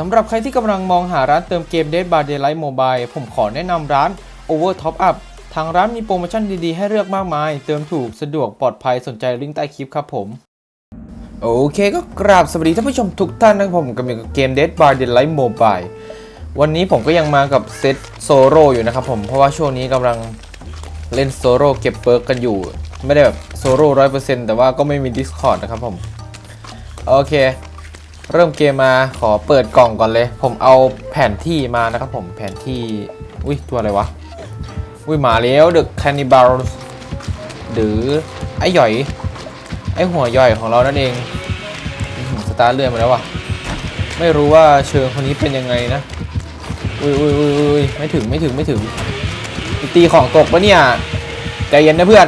สำหรับใครที่กำลังมองหาร้านเติมเกม Dead by Daylight Mobile ผมขอแนะนำร้าน Over Top Up ทางร้านมีโปรโมชั่นดี ๆ ให้เลือกมากมาย เติมถูกสะดวกปลอดภัยสนใจลิงก์ใต้คลิปครับผม โอเคก็กราบสวัสดีท่านผู้ชมทุกท่านนะครับผมกำลังกับเกม Dead by Daylight Mobile วันนี้ผมก็ยังมากับเซตโซโร่อยู่นะครับผมเพราะว่าช่วงนี้กำลังเล่นโซโร่เก็บเปิร์กกันอยู่ ไม่ได้แบบโซโร่ร้อยเปอร์เซ็นต์แต่ว่าก็ไม่มี Discord นะครับผมโอเค เริ่มเกมมาขอเปิดกล่องก่อนเลย ผมเอาแผนที่มานะครับผมแผนที่ อุ้ยตัวอะไรวะ อุ้ยหมาแล้วเดอะแคนิบาลหรือไอ้หย่อย ไอ้หัวย่อยของเรานั่นเองสตาร์เลื่อนมาแล้ววะไม่รู้ว่าเชิงคนนี้เป็นยังไงนะ อุ้ยอุ้ยอุ้ยอุ้ยไม่ถึงไม่ถึงไม่ถึง ตีของตกปะเนี่ยใจเย็นนะเพื่อน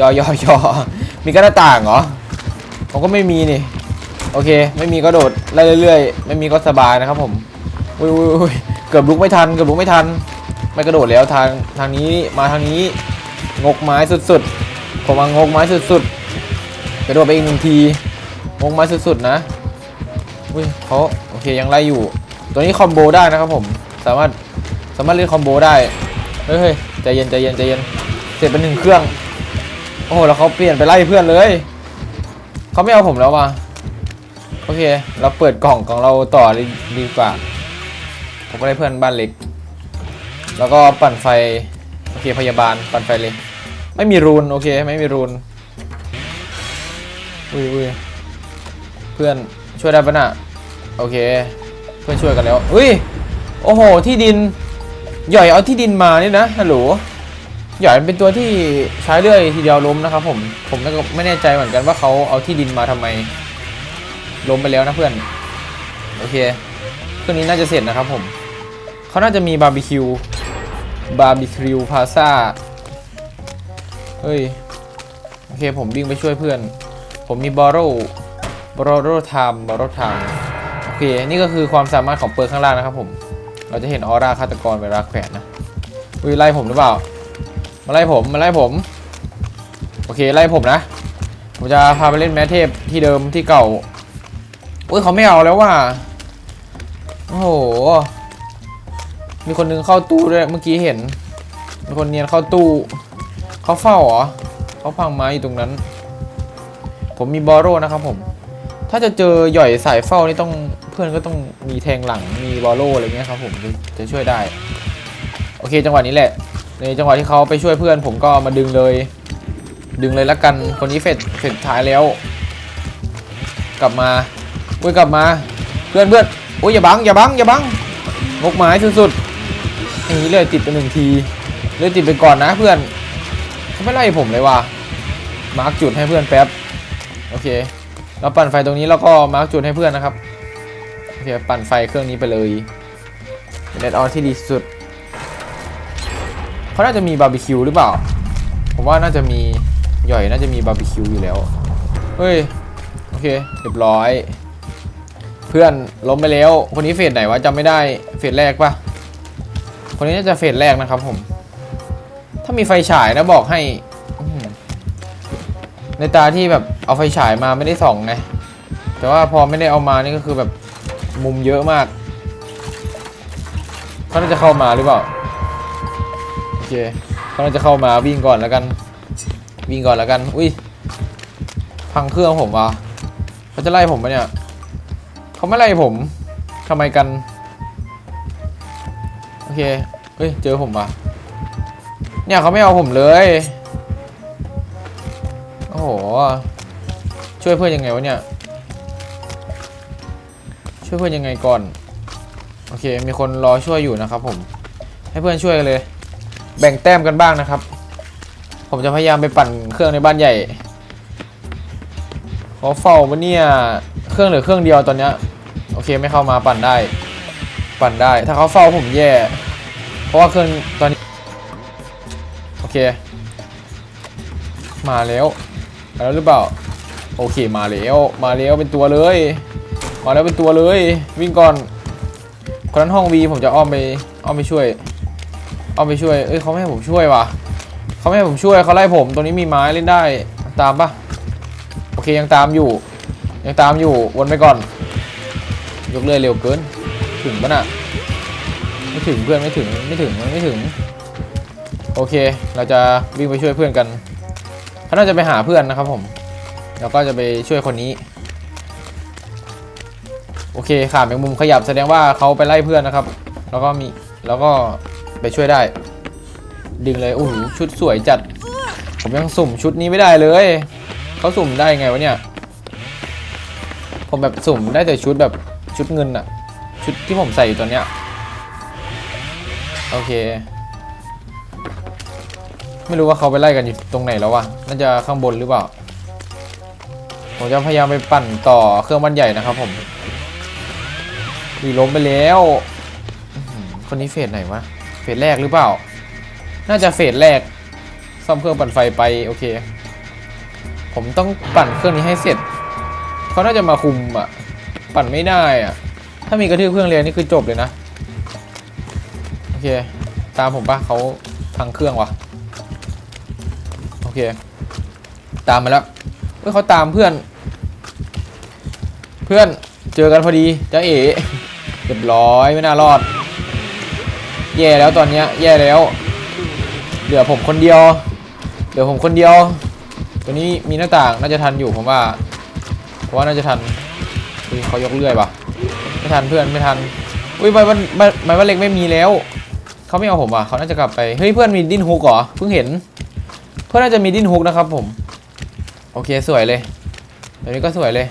ยอยอยอมีกระต่างเหรอผมก็ไม่มีนี่ โอเค ไม่มีก็โดดไล่เรื่อยๆ ไม่มีก็สบายนะครับผมอุ้ยเกือบลุกไม่ทันเกือบลุกไม่ทัน ไม่กระโดดแล้วทางทางนี้มาทางนี้งกไม้สุดๆ ผมมางกไม้สุดๆกระโดดไปอีกหนึ่งทีงกไม้สุดๆนะอุ้ยเขาโอเคยังไล่อยู่ ตัวนี้คอมโบได้นะครับผมสามารถสามารถเล่นคอมโบได้เฮ้ยเฮ้ยใจเย็นใจเย็นใจเย็นเสร็จเป็นหนึ่งเครื่อง โอ้โหแล้วเขาเปลี่ยนไปไล่เพื่อนเลยเขาไม่เอาผมแล้วว่ะ โอเค เราเปิดกล่องของเราต่อดีกว่า ผมก็ได้เพื่อนบ้านเล็ก แล้วก็ปั่นไฟ โอเคพยาบาลปั่นไฟเลย ไม่มีรูนโอเคไม่มีรูน อุ้ยอุ้ยเพื่อนช่วยได้ปะน่ะ โอเค เพื่อนช่วยกันแล้ว อุ้ย โอ้โห ที่ดิน หย่อยเอาที่ดินมานี่นะฮัลโหลหย่อยเป็นตัวที่ใช้เรื่อยทีเดียวล้มนะครับผม ผมก็ไม่แน่ใจเหมือนกันว่าเขาเอาที่ดินมาทำไม ล้มไปแล้วนะเพื่อน โอเคเครื่องนี้น่าจะเสร็จนะครับผมเขาน่าจะมีบาร์บีคิวบาร์บีคิวพาซาเฮ้ย โอเคผมวิ่งไปช่วยเพื่อน ผมมีบอโรบอโรไทม์บอโรไทม์โอเค นี่ก็คือความสามารถของเปิร์ข้างล่างนะครับผม เราจะเห็นออร่าฆาตกรเวลาแขวนนะอุ้ยไล่ผมหรือเปล่า มาไล่ผมมาไล่ผม โอเคไล่ผมนะ ผมจะพาไปเล่นแมทเทพที่เดิมที่เก่า อุ้ยเขาไม่เอาแล้วว่ะ โอ้โห มีคนนึงเข้าตู้ด้วยเมื่อกี้เห็น มีคนเนียนเข้าตู้ เขาเฝ้าเหรอ เขาพังไม้อยู่ตรงนั้น ผมมีบอโรนะครับผม ถ้าจะเจอหย่อยสายเฝ้านี่ต้องเพื่อนก็ต้องมีแทงหลัง มีบอโรอะไรเงี้ยครับผมจะจะช่วยได้ โอเคจังหวะนี้แหละ ในจังหวะที่เขาไปช่วยเพื่อน ผมก็มาดึงเลย ดึงเลยละกัน คนนี้เฟดเฟดท้ายแล้ว กลับมา อุ้ยกลับมา เพื่อนเพื่อนอุ้ยอย่าบังอย่าบังอย่าบังงกไม้สุดๆอย่างนี้เลยติดไปหนึ่งทีเลยติดไปก่อนนะเพื่อนเขาไม่ไล่ผมเลยว่ะมาร์กจุดให้เพื่อนแป๊บโอเค เราปั่นไฟตรงนี้แล้วก็มาร์กจุดให้เพื่อนนะครับโอเคปั่นไฟเครื่องนี้ไปเลยเป็นเน็ตออนที่ดีสุดเขาน่าจะมีบาร์บีคิวหรือเปล่า ผมว่าน่าจะมีหย่อยน่าจะมีบาร์บีคิวอยู่แล้ว เฮ้ย โอเค เรียบร้อย เพื่อนล้มไปแล้ว คนนี้เฟสไหนวะจำไม่ได้เฟสแรกปะคนนี้น่าจะเฟสแรกนะครับผม ถ้ามีไฟฉายนะบอกให้ในตาที่แบบเอาไฟฉายมาไม่ได้ส่องไงแต่ว่าพอไม่ได้เอามานี่ก็คือแบบมุมเยอะมากเขาน่าจะเข้ามาหรือเปล่าโอเคเขาน่าจะเข้ามาวิ่งก่อนแล้วกัน วิ่งก่อนแล้วกัน อุ้ยพังเครื่องผมวะเขาจะไล่ผมปะเนี่ย เขาไม่ไล่ผมทำไมกัน โอเค เฮ้ย เจอผมวะเนี่ยเขาไม่เอาผมเลย โอ้โห ช่วยเพื่อนยังไงวะเนี่ย ช่วยเพื่อนยังไงก่อน โอเค มีคนรอช่วยอยู่นะครับผม ให้เพื่อนช่วยกันเลย แบ่งแต้มกันบ้างนะครับ ผมจะพยายามไปปั่นเครื่องในบ้านใหญ่ขาเฝ้าปะเนี่ย เครื่องเหลือเครื่องเดียวตอนเนี้ยโอเคไม่เข้ามาปั่นได้ ปั่นได้ ถ้าเขาเฝ้าผมแย่ เพราะว่าเครื่องตอนนี้ โอเค มาแล้วมาแล้วหรือเปล่า โอเคมาแล้วมาแล้วเป็นตัวเลย มาแล้วเป็นตัวเลย วิ่งก่อนคนนั้นห้องวีผมจะอ้อมไปอ้อมไปช่วยอ้อมไปช่วยเอ้ยเขาไม่ให้ผมช่วยวะเขาไม่ให้ผมช่วยเขาไล่ผมตรงนี้มีไม้เล่นได้ตามปะโอเคยังตามอยู่ ยังตามอยู่วนไปก่อน ยกเลื่อยเร็วเกิน ถึงปะน่ะไม่ถึงเพื่อนไม่ถึงไม่ถึงมันไม่ถึง โอเค เราจะวิ่งไปช่วยเพื่อนกันเขาน่าจะไปหาเพื่อนนะครับผมแล้วก็จะไปช่วยคนนี้ โอเคขาแมงมุมขยับแสดงว่าเขาไปไล่เพื่อนนะครับ แล้วก็มีแล้วก็ไปช่วยได้ ดึงเลยโอ้โหชุดสวยจัด ผมยังสุ่มชุดนี้ไม่ได้เลยเขาสุ่มได้ไงวะเนี่ย ผมแบบสุ่มได้แต่ชุดแบบชุดเงินอะชุดที่ผมใส่อยู่ตัวเนี้ย โอเค ไม่รู้ว่าเขาไปไล่กันอยู่ตรงไหนแล้ววะ น่าจะข้างบนหรือเปล่า ผมจะพยายามไปปั่นต่อเครื่องบ้านใหญ่นะครับผมดีล้มไปแล้ว คนนี้เฟสไหนวะ เฟสแรกหรือเปล่า น่าจะเฟสแรก ซ่อมเครื่องปั่นไฟไป โอเค ผมต้องปั่นเครื่องนี้ให้เสร็จ เขาน่าจะมาคุมอะ ปั่นไม่ได้อะ ถ้ามีกระทืบเครื่องเรียนนี่คือจบเลยนะ โอเค ตามผมปะเขาพังเครื่องวะโอเค ตามมาแล้วเฮ้ยเขาตามเพื่อน เพื่อนเจอกันพอดีจ้าเอ๋เรียบร้อยไม่น่ารอด แย่แล้วตอนเนี้ย แย่แล้ว เหลือผมคนเดียว เหลือผมคนเดียว ตัวนี้มีหน้าต่างน่าจะทันอยู่ผมว่า ว่าน่าจะทันอุ้ยเขายกเลื่อยปะไม่ทันเพื่อนไม่ทันอุ้ยใบวันใบใบวันเล็กไม่มีแล้วเขาไม่เอาผมอะเขาน่าจะกลับไปเฮ้ยเพื่อนมีดิ้นฮุกเหรอเพิ่งเห็น เพื่อนน่าจะมีดิ้นฮุกนะครับผม โอเคสวยเลยตัวนี้ก็สวยเลย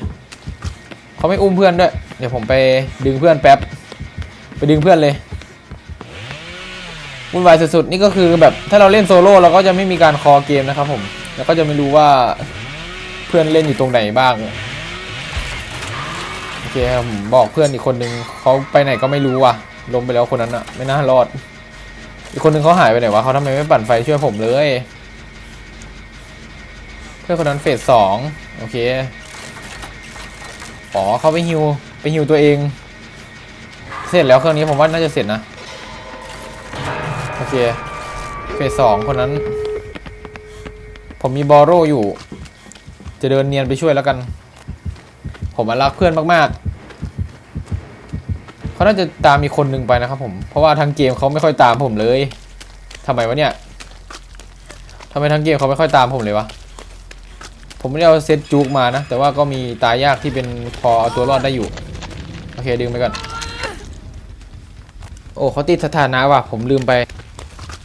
เขาไม่อุ้มเพื่อนด้วยเดี๋ยวผมไปดึงเพื่อนแป๊บไปดึงเพื่อนเลยวุ่นวายสุดๆนี่ก็คือแบบถ้าเราเล่นโซโล่เราก็จะไม่มีการคอเกมนะครับผมแล้วก็จะไม่รู้ว่าเพื่อนเล่นอยู่ตรงไหนบ้าง เคผมบอกเพื่อนอีกคนนึงเขาไปไหนก็ไม่รู้ว่ะ ลงไปแล้วคนนั้นอะไม่น่ารอด อีกคนนึงเขาหายไปไหนวะเขาทำไมไม่ปั่นไฟช่วยผมเลย เพื่อนคนนั้นเฟสสองโอเคอ๋อเขาไปฮิวไปฮิวตัวเอง เสร็จแล้วเครื่องนี้ผมว่าน่าจะเสร็จนะโอเคเฟสสองคนนั้น ผมมีบอโรอยู่ จะเดินเนียนไปช่วยแล้วกัน ผมมารักเพื่อนมาก ๆ เขาน่าจะตามมีคนหนึ่งไปนะครับผม เพราะว่าทางเกมเขาไม่ค่อยตามผมเลยทำไมวะเนี่ยทำไมทางเกมเขาไม่ค่อยตามผมเลยวะ ผมไม่ได้เอาเซตจูกมานะ แต่ว่าก็มีตายยากที่เป็นพอเอาตัวรอดได้อยู่ โอเคดึงไปก่อน โอ้เขาติดสถานะว่ะ ผมลืมไป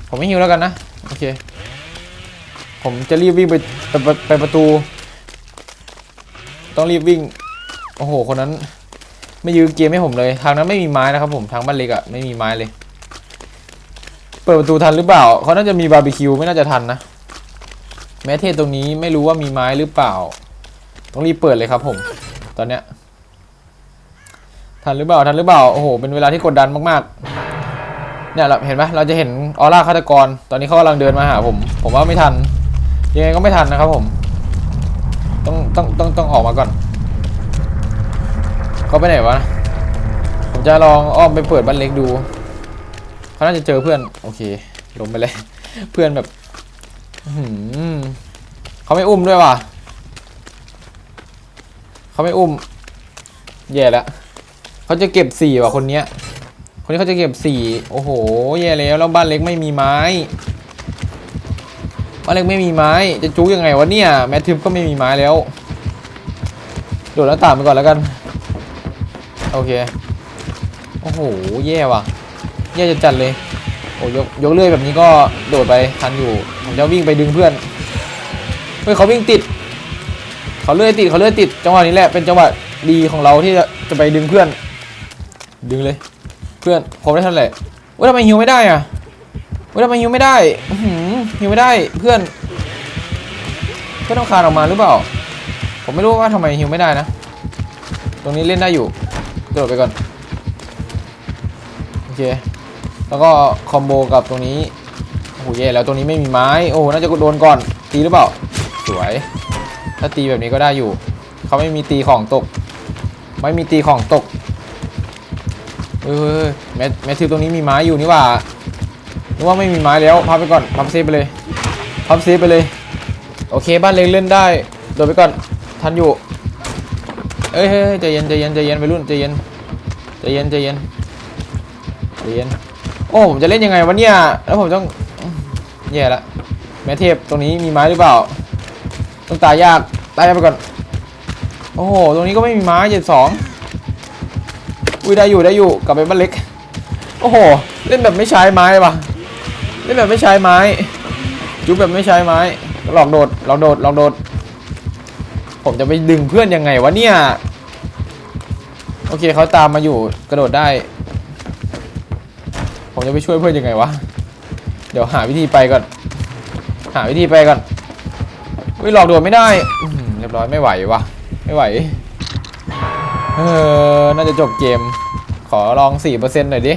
ผมไม่หิวแล้วกันนะ โอเค ผมจะรีบวิ่งไปไปไปประตู ต้องรีบวิ่ง โอ้โห คนนั้น ไม่ยื้อเกมให้ผมเลย ทางนั้นไม่มีไม้นะครับผมทางบ้านเล็กอะไม่มีไม้เลย เปิดประตูทันหรือเปล่าเขาน่าจะมีบาร์บีคิวไม่น่าจะทันนะ แม้เทศตรงนี้ไม่รู้ว่ามีไม้หรือเปล่า ต้องรีบเปิดเลยครับ ผม ตอนเนี้ยทันหรือเปล่าทันหรือเปล่าโอ้โหเป็นเวลาที่กดดันมากๆ เนี่ยเราเห็นไหมเราจะเห็นออร่าฆาตกร ตอนนี้เขากำลังเดินมาหาผม ผมว่าไม่ทันยังไงก็ไม่ทันนะครับผม ต้องต้องต้องต้องออกมาก่อน เขาไปไหนวะ ผมจะลองอ้อมไปเปิดบ้านเล็กดู เขาน่าจะเจอเพื่อน โอเค ลงไปเลย เพื่อนแบบเขาไม่อุ้มด้วยว่ะเขาไม่อุ้ม แย่แล้วเขาจะเก็บสี่ว่ะคนเนี้ย คนนี้เขาจะเก็บสี่โอ้โห แย่แล้วแล้วบ้านเล็กไม่มีไม้บ้านเล็กไม่มีไม้ จะจู้ยังไงวะเนี่ย แมททิมก็ไม่มีไม้แล้ว โดดหน้าต่างไปก่อนแล้วกัน โอเค โอ้โห แย่ว่ะ แย่จะจัดเลย โอ้ยกยกเลื่อยแบบนี้ก็โดดไปทันอยู่ผมจะวิ่งไปดึงเพื่อน เฮ้ยเขาวิ่งติด เขาเลื่อยติดเขาเลื่อยติด จังหวะนี้แหละเป็นจังหวะดีของเราที่จะจะไปดึงเพื่อน ดึงเลย เพื่อนผมได้เท่าไหร่เว้ยทำไมฮิวไม่ได้อะเว้ยทำไมฮิวไม่ได้หิวไม่ได้เพื่อน เพื่อนต้องคานออกมาหรือเปล่า ผมไม่รู้ว่าทำไมฮิวไม่ได้นะ ตรงนี้เล่นได้อยู่ ดดไปก่อน โอเค แล้วก็คอมโบกับตรงนี้ โอ้โหแย่แล้วตรงนี้ไม่มีไม้ โอ้น่าจะโดนก่อน ตีหรือเปล่า สวย ถ้าตีแบบนี้ก็ได้อยู่ เขาไม่มีตีของตก ไม่มีตีของตกเออแมทแมททิวตรงนี้มีไม้อยู่นี่ว่านึกว่าไม่มีไม้แล้วพับไปก่อนพับเซฟไปเลยพับเซฟไปเลย โอเคบ้านเล็กเล่นได้โดดไปก่อนทันอยู่เอ้ยเฮ้ยเฮ้ยใจเย็นใจเย็นใจเย็นไปรุ่นใจเย็น ใจเย็นใจเย็นใจเย็น โอ้ ผมจะเล่นยังไงวะเนี่ย แล้วผมต้องแย่ละแม่เทพตรงนี้มีไม้หรือเปล่า ต้องตายยากตายยากไปก่อน โอ้โห ตรงนี้ก็ไม่มีไม้เจ็ดสองอุ้ยได้อยู่ได้อยู่กลับไปบ้านเล็ก โอ้โห เล่นแบบไม่ใช้ไม้ว่ะ เล่นแบบไม่ใช้ไม้ยุบแบบไม่ใช้ไม้ หลอกโดดหลอกโดดหลอกโดด ผมจะไปดึงเพื่อนยังไงวะเนี่ย โอเคเขาตามมาอยู่กระโดดได้ ผมจะไปช่วยเพื่อนยังไงวะ เดี๋ยวหาวิธีไปก่อน หาวิธีไปก่อนวิหลอกโดดไม่ได้เรียบร้อยไม่ไหววะไม่ไหวเออน่าจะจบเกม ขอลอง 4%หน่อยดิ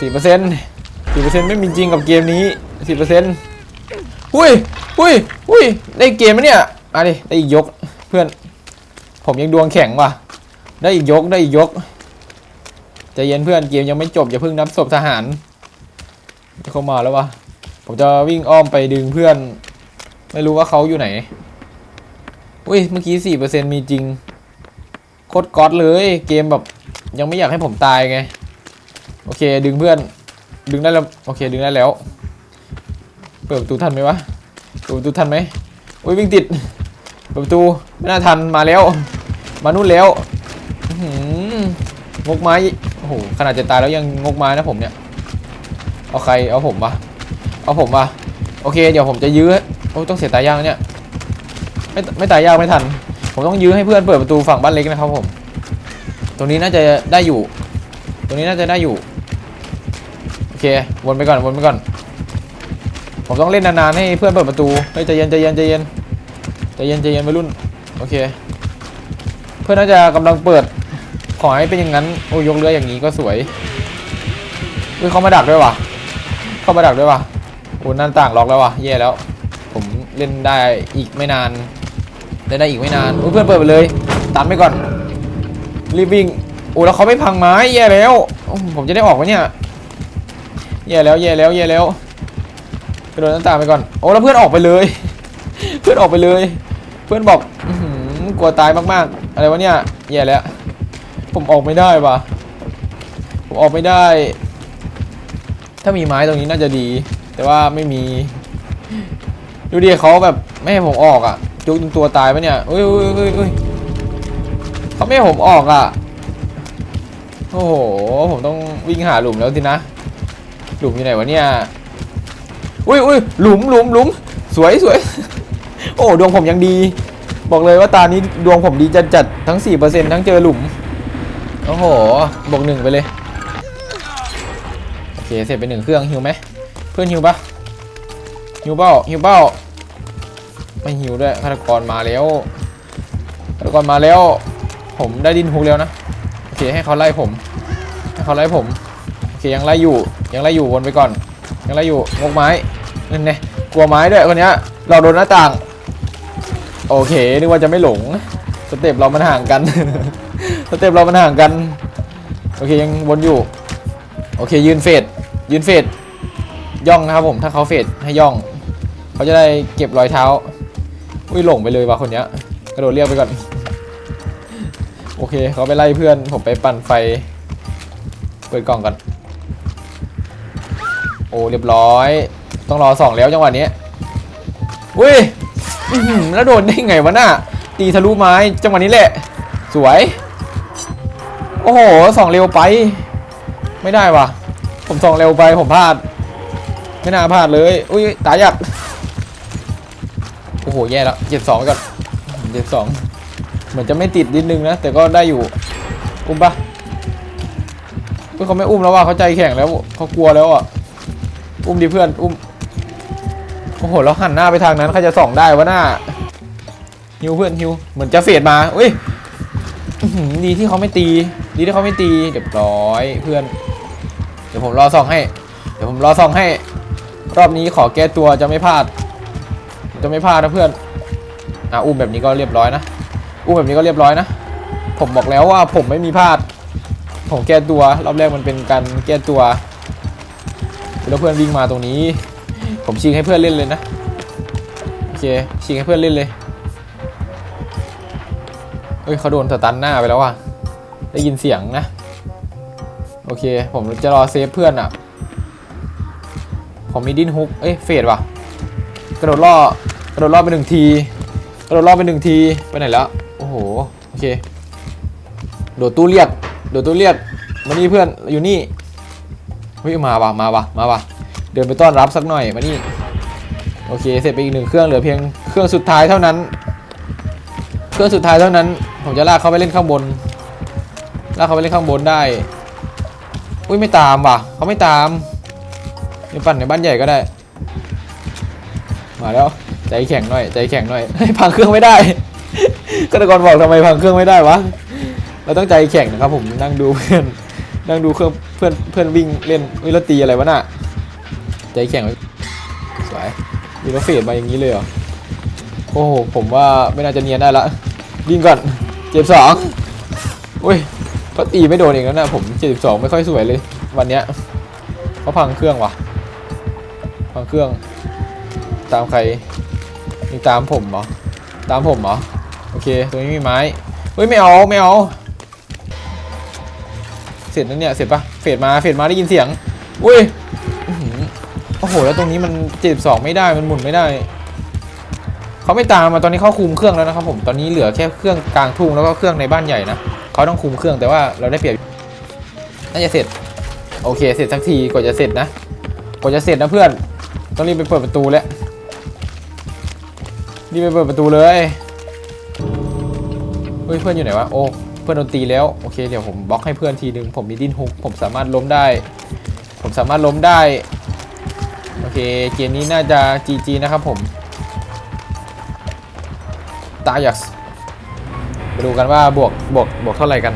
4% 4%ไม่มีจริงกับเกมนี้ 4%หุ้ยหุ้ยหุ้ยได้เกมไหมเนี่ยอะดิได้อีกยกเพื่อน ผมยังดวงแข็งว่ะ ได้อีกยกได้อีกยกใจเย็นเพื่อนเกมยังไม่จบอย่าเพิ่งนับศพทหารเข้ามาแล้ววะผมจะวิ่งอ้อมไปดึงเพื่อน ไม่รู้ว่าเขาอยู่ไหนอุ้ยเมื่อกี้สี่เปอร์เซ็นมีจริงโคตรก๊อตเลยเกมแบบยังไม่อยากให้ผมตายไง โอเคดึงเพื่อน ดึงได้แล้วโอเคดึงได้แล้ว เปิดประตูทันไหมวะเปิดประตูทันไหมอุ้ยวิ่งติด เปิดประตู ไม่น่าทันมาแล้ว มานู่นแล้วงกไม้โอ้โหขนาดจะตายแล้วยังงกไม้นะผมเนี่ยเอาใครเอาผมปะเอาผมปะโอเค เดี๋ยวผมจะยื้อโอ้ต้องเสียตายยากเนี่ยไม่ไม่ตายยากไม่ทัน ผมต้องยื้อให้เพื่อนเปิดประตูฝั่งบ้านเล็กนะครับผม ตรงนี้น่าจะได้อยู่ ตรงนี้น่าจะได้อยู่โอเควนไปก่อนวนไปก่อน ผมต้องเล่นนานๆให้เพื่อนเปิดประตูเฮ้ยใจเย็นใจเย็นใจเย็น เย็นใจเย็นไปรุ่น โอเค เพื่อนน่าจะกำลังเปิด ขอให้เป็นอย่างนั้น โอ้ยกเรืออย่างนี้ก็สวยอุ้ยเขามาดักด้วยวะเข้ามาดักด้วยวะโอ้หน้าต่างล็อกแล้ววะแย่แล้ว ผมเล่นได้อีกไม่นานเล่นได้อีกไม่นานอุ้ยเพื่อนเปิดไปเลย ตันไปก่อน รีบวิ่งโอ้แล้วเขาไม่พังไม้แย่แล้ว ผมจะได้ออกไหมเนี่ย แย่แล้วแย่แล้วแย่แล้วกระโดดหน้าต่างไปก่อน โอ้แล้วเพื่อนออกไปเลย เพื่อนออกไปเลย พื่อนบอกอื้อหือกลัวตายมากๆ อะไรวะเนี่ยแย่แล้ว ผมออกไม่ได้วะผมออกไม่ได้ ถ้ามีไม้ตรงนี้น่าจะดี แต่ว่าไม่มี ดูดิเขาแบบไม่ให้ผมออกอะจุกจนตัวตายปะเนี่ยอุ้ยอุ้ยอุ้ยอุ้ยเขาไม่ให้ผมออกอะ โอ้โห ผมต้องวิ่งหาหลุมแล้วสินะ หลุมอยู่ไหนวะเนี่ย อุ้ยอุ้ยหลุมหลุมหลุมสวยสวย โอ้ดวงผมยังดี บอกเลยว่าตานี้ดวงผมดีจัดจัดทั้ง 4%ทั้งเจอหลุม โอ้โหบวกหนึ่งไปเลย โอเค เสร็จไปหนึ่งเครื่องหิวไหม เพื่อนหิวปะหิวเปล่าหิวเปล่าไม่หิวด้วยฆาตกรมาแล้วฆาตกรมาแล้ว ผมได้ดินฮุกแล้วนะ โอเคให้เขาไล่ผม ให้เขาไล่ผม โอเคยังไล่อยู่ ยังไล่อยู่วนไปก่อน ยังไล่อยู่งกไม้นั่นไงกลัวไม้ด้วยคนเนี้ยเราโดนหน้าต่าง โอเค นึกว่าจะไม่หลง สเต็ปเรามันห่างกัน สเต็ปเรามันห่างกัน โอเคยังวนอยู่ โอเคยืนเฟดยืนเฟดย่องนะครับผม ถ้าเขาเฟดให้ย่อง เขาจะได้เก็บรอยเท้า อุ้ยหลงไปเลยว่ะคนเนี้ย กระโดดเรียกไปก่อน โอเคเขาไปไล่เพื่อน ผมไปปั่นไฟ เปิดกล่องก่อน โอ้เรียบร้อย ต้องรอสองแล้วจังหวะนี้ อุ้ย อื้อหือแล้วโดนได้ไงวะน่ะตีทะลุไม้จังหวะนี้แหละ สวย โอ้โหส่องเร็วไป ไม่ได้วะผมส่องเร็วไปผมพลาด ไม่น่าพลาดเลย อุ้ยตายยักโอ้โหแย่แล้วเจ็ดสองก่อนเจ็ดสองเหมือนจะไม่ติดนิดนึงนะ แต่ก็ได้อยู่อุ้มปะเพื่อนเขาไม่อุ้มแล้วว่ะเขาใจแข็งแล้วเขากลัวแล้วอะ อุ้มดิเพื่อน อุ้ม โอ้โหแล้วหันหน้าไปทางนั้นใครจะส่องได้วะหน้าฮิวเพื่อนฮิวเหมือนจะเฟดมาอุ้ยดีที่เขาไม่ตี ดีที่เขาไม่ตีเรียบร้อยเพื่อน เดี๋ยวผมรอส่องให้ เดี๋ยวผมรอส่องให้ รอบนี้ขอแก้ตัวจะไม่พลาด จะไม่พลาดนะเพื่อนอะอุ้มแบบนี้ก็เรียบร้อยนะอุ้มแบบนี้ก็เรียบร้อยนะผมบอกแล้วว่าผมไม่มีพลาด ผมแก้ตัว รอบแรกมันเป็นการแก้ตัวแล้วเพื่อนวิ่งมาตรงนี้ ผมชิงให้เพื่อนเล่นเลยนะ โอเค ชิงให้เพื่อนเล่นเลย เฮ้ยเขาโดนสตันหน้าไปแล้วว่ะ ได้ยินเสียงนะ โอเค ผมจะรอเซฟเพื่อนอะ ผมมีดินฮุก เอ้ย เฟดว่ะ กระโดดล่อกระโดดล่อไปหนึ่งที กระโดดล่อไปหนึ่งที ไปไหนแล้ว โอ้โห โอเค โดดตู้เรียก โดดตู้เรียก มานี่เพื่อน อยู่นี่เฮ้ยมาว่ะ มาว่ะ มาว่ะ เดินไปต้อนรับสักหน่อยมานี่โอเคเสร็จไปอีกหนึ่งเครื่องเหลือเพียงเครื่องสุดท้ายเท่านั้น เครื่องสุดท้ายเท่านั้น ผมจะลากเขาไปเล่นข้างบนลากเขาไปเล่นข้างบนได้ อุ้ยไม่ตามว่ะเขาไม่ตามนี่ปั่นในบ้านใหญ่ก็ได้ มาแล้วใจแข็งหน่อยใจแข็งหน่อยให้พังเครื่องไม่ได้ก็ตะกอนบอกทำไมพังเครื่องไม่ได้วะเราต้องใจแข็งนะครับผมนั่งดูเพื่อนนั่งดูเครื่องเพื่อนเพื่อนวิ่งเล่นวิลตีอะไรวะน่ะ ใจแข็งไว้สวยมีรถเฟดมาอย่างนี้เลยเหรอ โอ้โห ผมว่าไม่น่าจะเนียนได้ละยิงก่อน เจ็บสองอุ้ยเขาตีไม่โดนเองแล้วนะผมเจ็บสองไม่ค่อยสวยเลย วันเนี้ยเขาพังเครื่องว่ะ พังเครื่อง ตามใครมีตามผมเหรอ ตามผมเหรอ โอเค ตรงนี้มีไม้เฮ้ยไม่เอาไม่เอา เสร็จแล้วเนี่ย เสร็จปะเฟดมา เฟดมาได้ยินเสียง อุ้ย โอ้โห แล้วตรงนี้มันเจ็บสองไม่ได้มันหมุนไม่ได้ เขาไม่ตามมาตอนนี้เขาคุมเครื่องแล้วนะครับผมตอนนี้เหลือแค่เครื่องกลางทุ่งแล้วก็เครื่องในบ้านใหญ่นะเขาต้องคุมเครื่องแต่ว่าเราได้เปรียบน่าจะเสร็จ โอเค เสร็จสักทีกว่าจะเสร็จนะกว่าจะเสร็จนะเพื่อนต้องรีบไปเปิดประตูแล้วรีบไปเปิดประตูเลยเฮ้ยเพื่อนอยู่ไหนวะโอ้เพื่อนโดนตีแล้วโอเคเดี๋ยวผมบล็อกให้เพื่อนทีนึงผมมีดินฮุกผมสามารถล้มได้ ผมสามารถล้มได้ โอเค เกมนี้น่าจะ GG นะครับผม ตายักไปดูกันว่าบวกบวกบวกเท่าไหร่กัน